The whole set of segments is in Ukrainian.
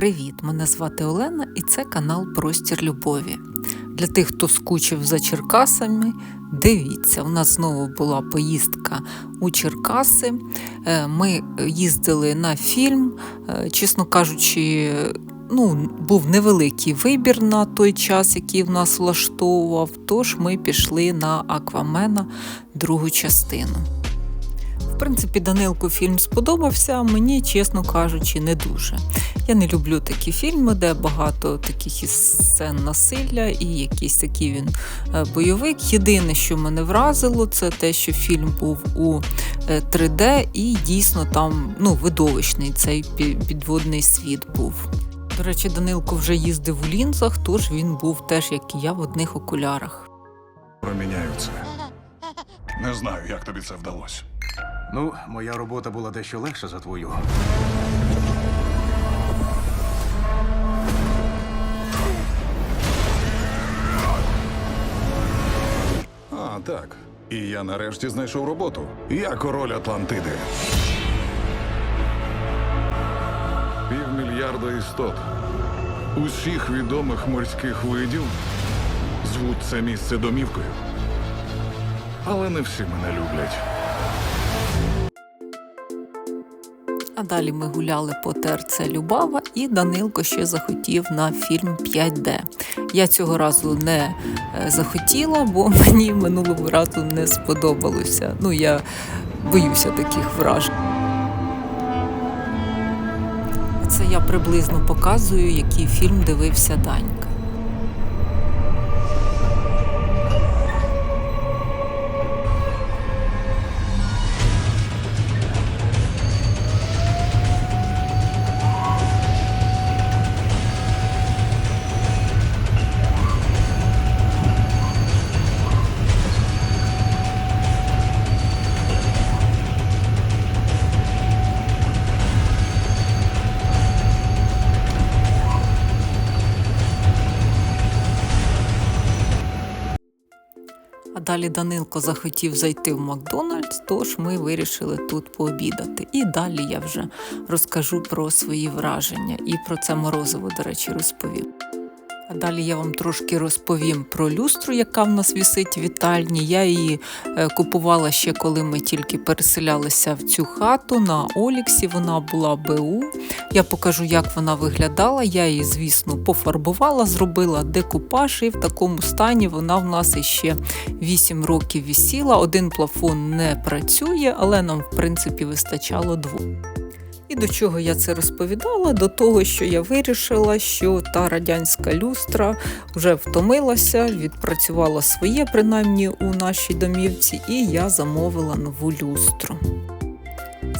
Привіт! Мене звати Олена і це канал Простір Любові. Для тих, хто скучив за Черкасами, дивіться, у нас знову була поїздка у Черкаси. Е, Ми їздили на фільм, Е, чесно кажучи. Ну, був невеликий вибір на той час, який в нас влаштовував. Тож ми пішли на Аквамена другу частину. Принципі, Данилку фільм сподобався, мені, чесно кажучи, не дуже. Я не люблю такі фільми, де багато таких із сцен насилля і якийсь такий він е, бойовик. Єдине, що мене вразило, це те, що фільм був у е, 3D і дійсно там ну, видовищний цей підводний світ був. До речі, Данилко вже їздив у лінзах, тож він був теж, як і я, в одних окулярах. проміняються. Не знаю, як тобі це вдалося. Ну, моя робота була дещо легша за твою. А, так. І я нарешті знайшов роботу. Я король Атлантиди. Півмільярда істот. Усіх відомих морських видів звуть це місце домівкою. Але не всі мене люблять. А далі ми гуляли по ТРЦ Любава, і Данилко ще захотів на фільм 5D. Я цього разу не е, захотіла, бо мені минулого разу не сподобалося. Ну, я боюся таких вражень. Це я приблизно показую, який фільм дивився Данька. Далі Данилко захотів зайти в Макдональдс, тож ми вирішили тут пообідати. І далі я вже розкажу про свої враження і про це морозиво, до речі, розповім. А далі я вам трошки розповім про люстру, яка в нас вісить в вітальні. Я її е, купувала ще коли ми тільки переселялися в цю хату на Оліксі. Вона була БУ. Я покажу, як вона виглядала. Я її, звісно, пофарбувала, зробила декупаж, і в такому стані вона в нас іще 8 років вісіла. Один плафон не працює, але нам, в принципі, вистачало двох. І до чого я це розповідала? До того, що я вирішила, що та радянська люстра вже втомилася, відпрацювала своє, принаймні у нашій домівці, і я замовила нову люстру.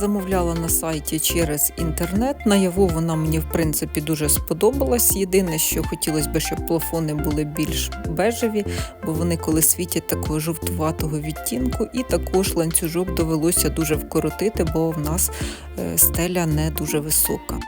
Замовляла на сайті через інтернет. Наяву вона мені в принципі дуже сподобалась. Єдине, що хотілося б, щоб плафони були більш бежеві, бо вони коли світять такого жовтуватого відтінку, і також ланцюжок довелося дуже вкоротити, бо в нас е, стеля не дуже висока.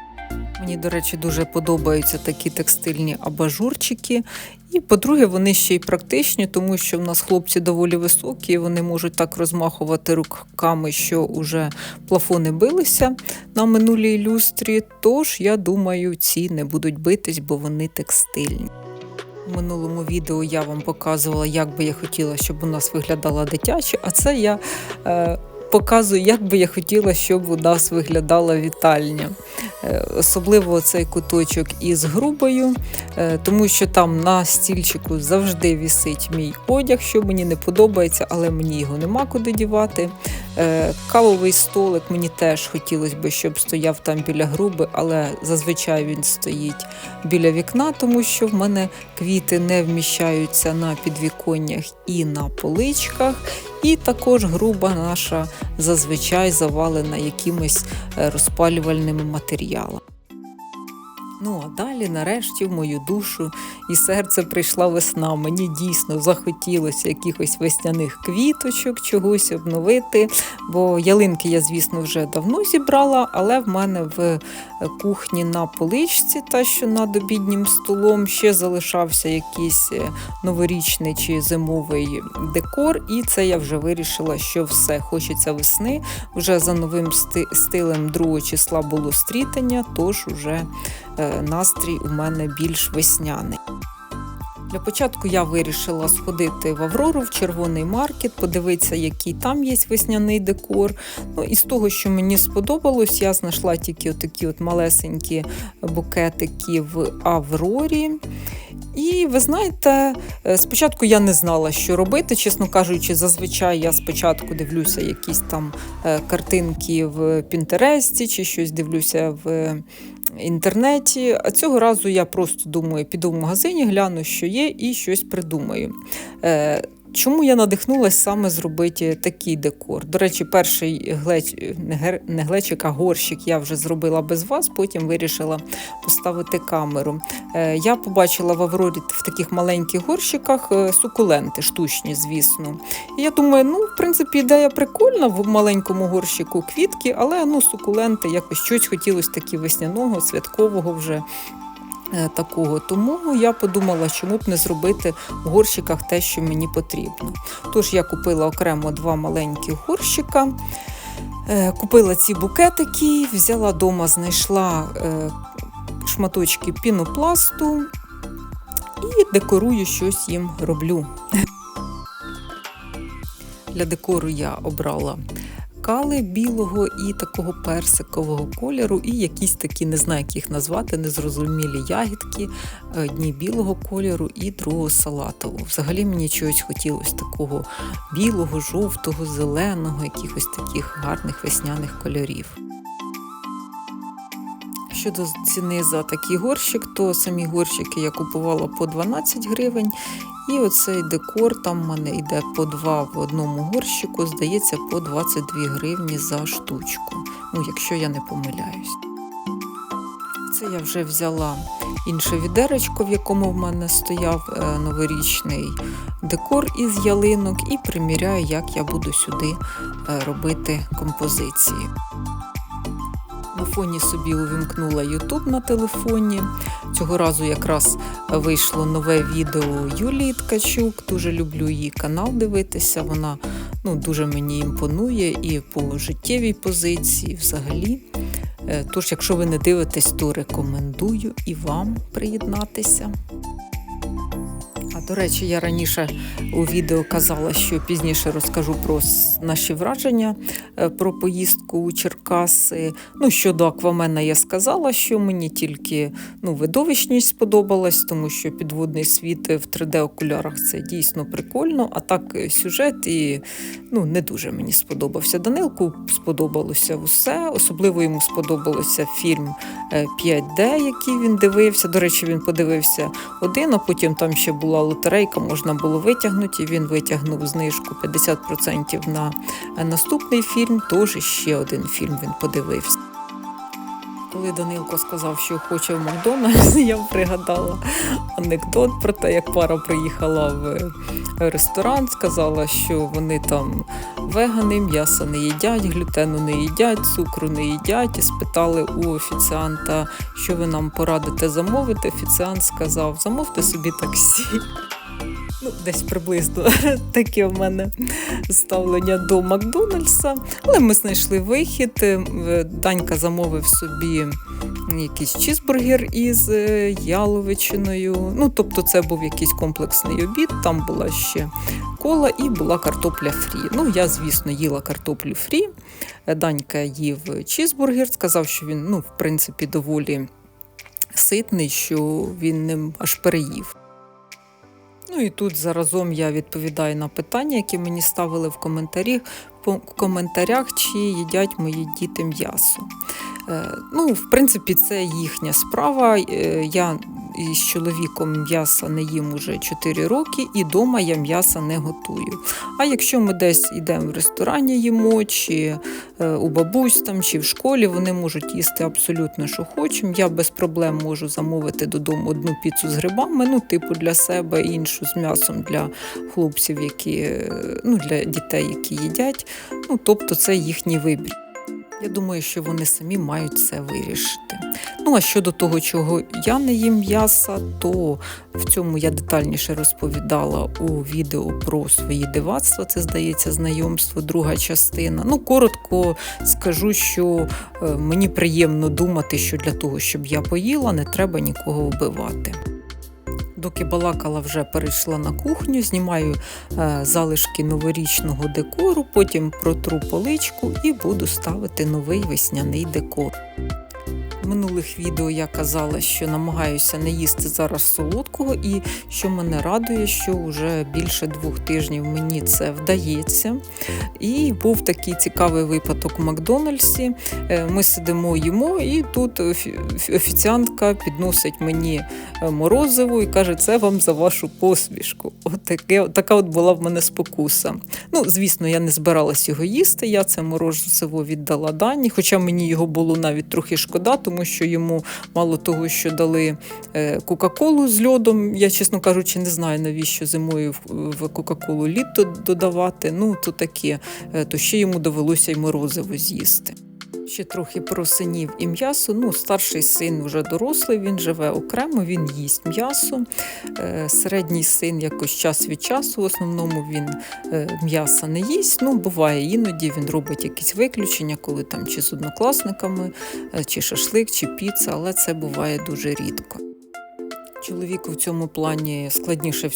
Мені, до речі, дуже подобаються такі текстильні абажурчики. І, по-друге, вони ще й практичні, тому що в нас хлопці доволі високі, і вони можуть так розмахувати руками, що вже плафони билися на минулій люстрі. Тож, я думаю, ці не будуть битись, бо вони текстильні. У минулому відео я вам показувала, як би я хотіла, щоб у нас виглядала дитяча, а це я е, показую, як би я хотіла, щоб у нас виглядала вітальня. Е, особливо цей куточок із грубою, е, тому що там на стільчику завжди вісить мій одяг, що мені не подобається, але мені його нема куди дівати. Е, Кавовий столик мені теж хотілося б, щоб стояв там біля груби, але зазвичай він стоїть біля вікна, тому що в мене квіти не вміщаються на підвіконнях і на поличках. І також груба наша зазвичай завалена якимось е, розпалювальними матеріалами. Ну а далі, нарешті, в мою душу і серце прийшла весна. Мені дійсно захотілося якихось весняних квіточок, чогось обновити. Бо ялинки я, звісно, вже давно зібрала, але в мене в е, кухні на поличці, та що над обіднім столом, ще залишався якийсь е, новорічний чи зимовий декор. І це я вже вирішила, що все хочеться весни. Вже за новим стилем 2 числа було стрітання, тож уже настрій у мене більш весняний. Для початку я вирішила сходити в Аврору в червоний маркет, подивитися, який там є весняний декор. Ну, і з того, що мені сподобалось, я знайшла тільки отакі от малесенькі букетики в Аврорі. І ви знаєте, е, спочатку я не знала, що робити. Чесно кажучи, зазвичай я спочатку дивлюся якісь там е, картинки в Пінтересті чи щось дивлюся в інтернеті. А цього разу я просто думаю, піду в магазині, гляну, що є, і щось придумаю. Чому я надихнулася саме зробити такий декор? До речі, перший глеч, не гер- глечик, а горщик я вже зробила без вас, потім вирішила поставити камеру. Е, Я побачила в Аврорі в таких маленьких горщиках е, сукуленти, штучні, звісно. І я думаю, ну, в принципі, ідея прикольна в маленькому горщику квітки, але ну, сукуленти якось щось хотілося такі весняного, святкового вже. Е, Такого тому я подумала, чому б не зробити в горщиках те, що мені потрібно. Тож я купила окремо два маленькі горщика, е, купила ці букетики, взяла вдома, знайшла е, шматочки пінопласту і декорую щось їм роблю. Для декору я обрала кали білого і такого персикового кольору, і якісь такі, не знаю, як їх назвати, незрозумілі ягідки, одні білого кольору і другого салатового. Взагалі мені чогось хотілося такого білого, жовтого, зеленого, якихось таких гарних весняних кольорів. Щодо ціни за такий горщик, то самі горщики я купувала по 12 гривень. І оцей декор там в мене йде по два в одному горщику, здається, по 22 гривні за штучку. Ну, якщо я не помиляюсь. Це я вже взяла інше відеречко, в якому в мене стояв е, новорічний декор із ялинок, і приміряю, як я буду сюди е, робити композиції. На фоні собі увімкнула YouTube на телефоні. Цього разу якраз вийшло нове відео Юлії Ткачук. Дуже люблю її канал дивитися. Вона ну, дуже мені імпонує і по життєвій позиції взагалі. Е, Тож, якщо ви не дивитесь, то рекомендую і вам приєднатися. А до речі, я раніше у відео казала, що пізніше розкажу про наші враження е, про поїздку у Черкаси. Ну, щодо Аквамена, я сказала, що мені тільки ну, видовищність сподобалась, тому що підводний світ в 3D-окулярах це дійсно прикольно. А так е, сюжет і ну, не дуже мені сподобався. Данилку сподобалося усе. Особливо йому сподобалося фільм е, 5D, який він дивився. До речі, він подивився один, а потім там ще була лотерейка, можна було витягнути. і Він витягнув знижку 50% на е, наступний фільм. Тож ще один фільм він подивився. Коли Данилко сказав, що хоче в Макдональдс, я пригадала анекдот про те, як пара приїхала в ресторан, сказала, що вони там вегани, м'яса не їдять, глютену не їдять, цукру не їдять. І спитали у офіціанта, що ви нам порадите замовити. Офіціант сказав: замовте собі таксі. Ну, десь приблизно таке в мене ставлення до Макдональдса. Але ми знайшли вихід. Е, Данька замовив собі якийсь чізбургер із е, яловичиною. Ну, тобто, це був якийсь комплексний обід. Там була ще кола і була картопля фрі. Ну, я, звісно, їла картоплю фрі. Е, Данька їв чізбургер, сказав, що він, ну, в принципі, доволі ситний, що він ним аж переїв. Ну і тут заразом я відповідаю на питання, які мені ставили в коментарі, в коментарях, чи їдять мої діти м'ясо. Е, ну, в принципі, це їхня справа. Е, я із чоловіком м'яса не їм уже 4 роки, і дома я м'яса не готую. А якщо ми десь йдемо в ресторані їмо, чи е, у бабусь там, чи в школі, вони можуть їсти абсолютно, що хочемо. Я без проблем можу замовити додому одну піцу з грибами, ну, типу для себе, іншу з м'ясом для хлопців, які е, ну, для дітей, які їдять. Ну, тобто це їхній вибір. Я думаю, що вони самі мають це вирішити. Ну а щодо того, чого я не їм м'яса, то в цьому я детальніше розповідала у відео про свої дивацтва. Це здається знайомство, друга частина. Ну, коротко скажу, що е, мені приємно думати, що для того, щоб я поїла, не треба нікого вбивати. Доки балакала, вже перейшла на кухню, знімаю е, залишки новорічного декору, потім протру поличку і буду ставити новий весняний декор. В минулих відео я казала, що намагаюся не їсти зараз солодкого, і що мене радує, що вже більше двох тижнів мені це вдається. І був такий цікавий випадок у Макдональдсі. Е, Ми сидимо, їмо, і тут офіціантка підносить мені е, морозиво і каже, це вам за вашу посмішку. От таке, така от була в мене спокуса. Ну, звісно, я не збиралась його їсти. Я це морозиво віддала Дані, хоча мені його було навіть трохи шкода, тому що йому мало того, що дали е, Кока-Колу з льодом. Я, чесно кажучи, не знаю, навіщо зимою в- в Кока-Колу лід додавати. Ну, то таке, Е, то ще йому довелося й морозиво з'їсти. Ще трохи про синів і м'ясо. Ну, старший син вже дорослий, він живе окремо, він їсть м'ясо. Е, Середній син якось час від часу, в основному він е, м'яса не їсть. Ну, буває іноді він робить якісь виключення, коли там чи з однокласниками, е, чи шашлик, чи піца, але це буває дуже рідко. Чоловіку в цьому плані складніше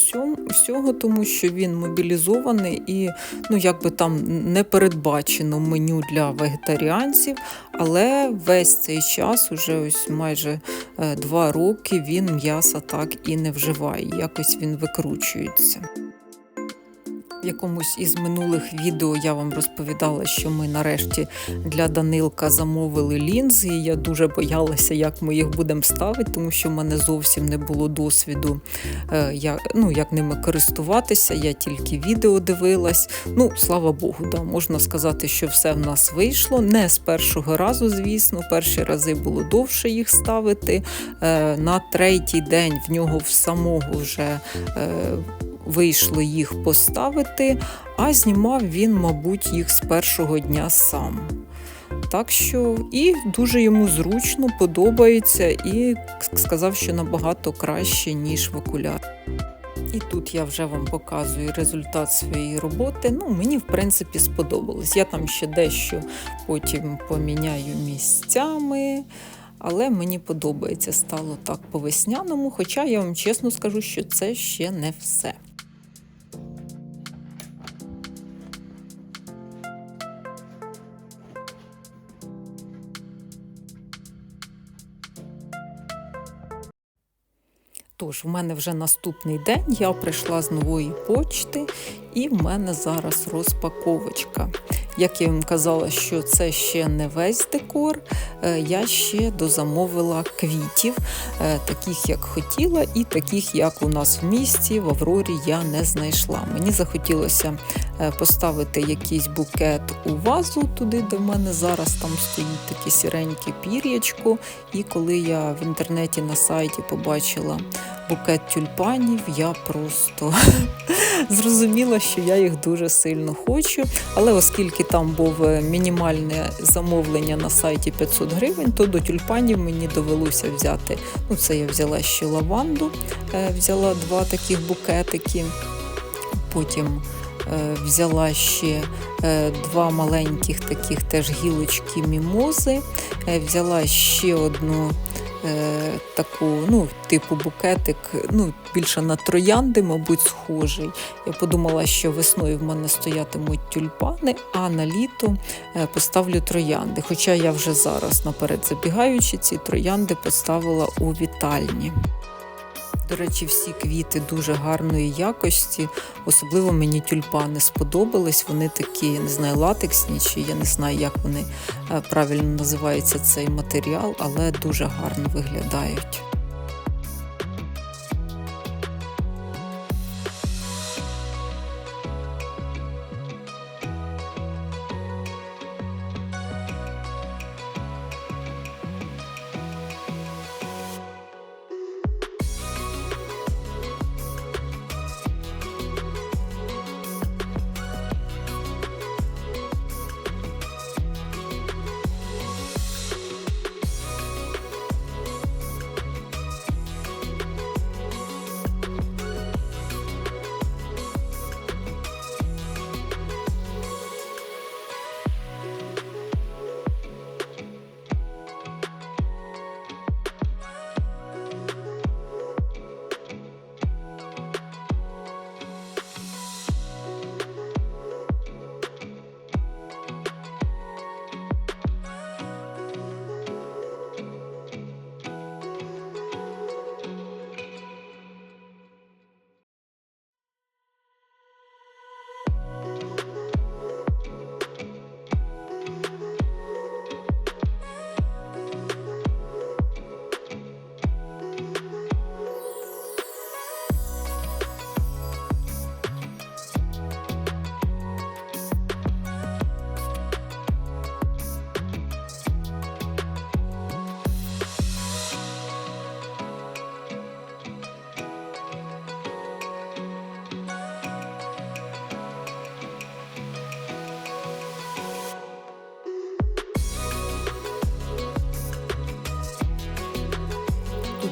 всього, тому що він мобілізований і ну якби там не передбачено меню для вегетаріанців, але весь цей час, уже ось майже е, два роки, він м'яса так і не вживає. Якось він викручується. В якомусь із минулих відео я вам розповідала, що ми нарешті для Данилка замовили лінзи. І я дуже боялася, як ми їх будемо ставити, тому що в мене зовсім не було досвіду, е, як, ну, як ними користуватися. Я тільки відео дивилась. Ну, слава Богу, да, можна сказати, що все в нас вийшло. Не з першого разу, звісно. Перші рази було довше їх ставити. Е, На третій день в нього в самого вже. Вийшло їх поставити, а знімав він, мабуть, їх з першого дня сам. Так що і дуже йому зручно подобається, і сказав, що набагато краще, ніж в окуляр. І тут я вже вам показую результат своєї роботи. Ну, мені, в принципі, сподобалось. Я там ще дещо потім поміняю місцями. Але мені подобається, стало так по-весняному, хоча я вам чесно скажу, що це ще не все. Тож, в мене вже наступний день, я прийшла з нової почти, і в мене зараз розпаковочка. Як я вам казала, що це ще не весь декор, е, я ще дозамовила квітів, е, таких як хотіла, і таких, як у нас в місті, в Аврорі я не знайшла. Мені захотілося поставити якийсь букет у вазу туди, де в мене зараз там стоїть таке сіреньке пір'ячко. І коли я в інтернеті на сайті побачила букет тюльпанів, я просто зрозуміла, що я їх дуже сильно хочу. Але оскільки там був е, мінімальне замовлення на сайті 500 гривень, то до тюльпанів мені довелося взяти. Ну, це я взяла ще лаванду, е, взяла два таких букетики. Потім е, взяла ще е, два маленьких таких теж гілочки мімози, е, взяла ще одну. е, Таку, ну, типу букетик, ну, більше на троянди, мабуть, схожий. Я подумала, що весною в мене стоятимуть тюльпани, а на літо е, поставлю троянди. Хоча я вже зараз, наперед забігаючи, ці троянди поставила у вітальні. До речі, всі квіти дуже гарної якості. Особливо мені тюльпани сподобались. Вони такі, я не знаю, латексні, чи я не знаю, як вони е, правильно називається цей матеріал, але дуже гарно виглядають.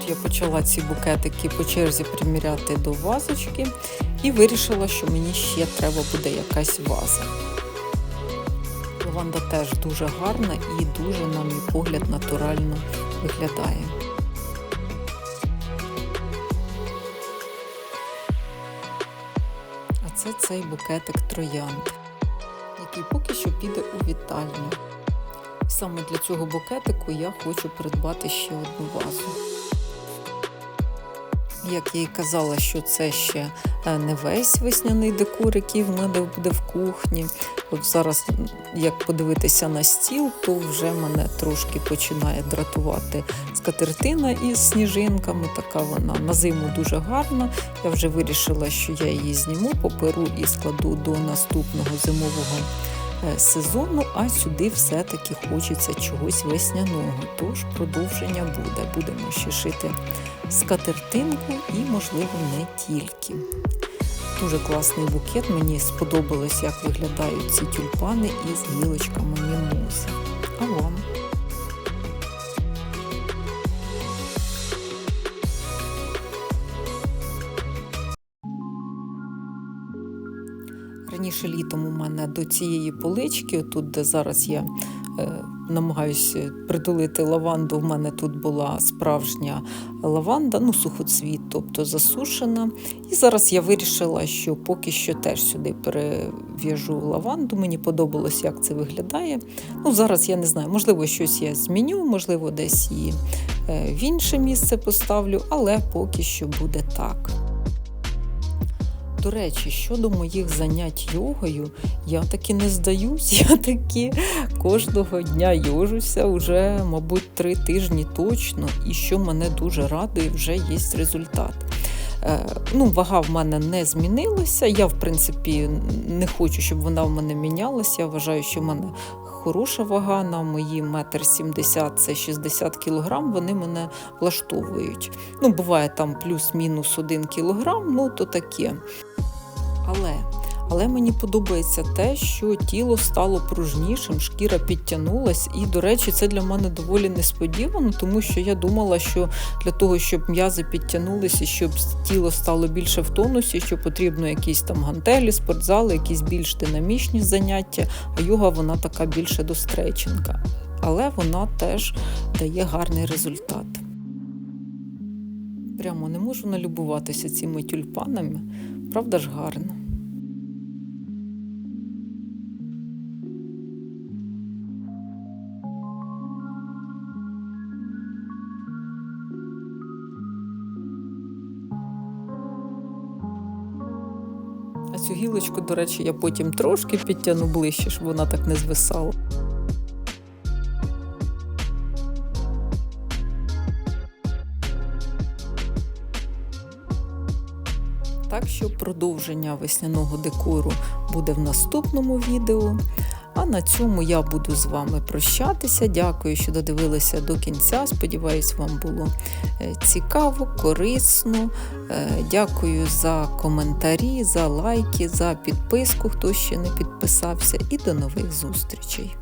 Я почала ці букетики по черзі приміряти до вазочки і вирішила, що мені ще треба буде якась ваза. Лаванда теж дуже гарна і дуже, на мій погляд, натурально виглядає. А це цей букетик троянд, який поки що піде у вітальню. Саме для цього букетику я хочу придбати ще одну вазу. Як я і казала, що це ще е, не весь весняний декор, який в мене буде в кухні. От зараз, як подивитися на стіл, то вже мене трошки починає дратувати скатертина із сніжинками. Така вона на зиму дуже гарна. Я вже вирішила, що я її зніму, поперу і складу до наступного зимового е, сезону, а сюди все-таки хочеться чогось весняного. Тож продовження буде. Будемо ще шити скатертинку і, можливо, не тільки. Дуже класний букет. Мені сподобалось, як виглядають ці тюльпани із гілочками мімози. А вам? Раніше літом у мене до цієї полички, тут, де зараз я е, намагаюся притулити лаванду, в мене тут була справжня лаванда, ну сухоцвіт, тобто засушена. І зараз я вирішила, що поки що теж сюди перев'яжу лаванду. Мені подобалось, як це виглядає. Ну, зараз я не знаю, можливо, щось я зміню, можливо, десь її е, в інше місце поставлю, але поки що буде так. До речі, щодо моїх занять йогою, я таки не здаюсь, я таки кожного дня йожуся вже, мабуть, три тижні точно, і що мене дуже радує, вже є результат. Е, Ну, вага в мене не змінилася. Я, в принципі, не хочу, щоб вона в мене мінялася. Я вважаю, що в мене хороша вага на мої метр сімдесят, це 60 кілограм, вони мене влаштовують. Ну, буває там плюс-мінус один кілограм, ну то таке. Але, але мені подобається те, що тіло стало пружнішим, шкіра підтягнулась. І, до речі, це для мене доволі несподівано, тому що я думала, що для того, щоб м'язи підтягнулися, щоб тіло стало більше в тонусі, що потрібно якісь там гантелі, спортзали, якісь більш динамічні заняття, а йога вона така більше до стрейчинга. Але вона теж дає гарний результат. Прямо не можу налюбуватися цими тюльпанами. Правда ж гарно? А цю гілочку, до речі, я потім трошки підтягну ближче, щоб вона так не звисала. Так що продовження весняного декору буде в наступному відео. А на цьому я буду з вами прощатися. Дякую, що додивилися до кінця. Сподіваюсь, вам було е, цікаво, корисно. Е, Дякую за коментарі, за лайки, за підписку, хто ще не підписався, і до нових зустрічей.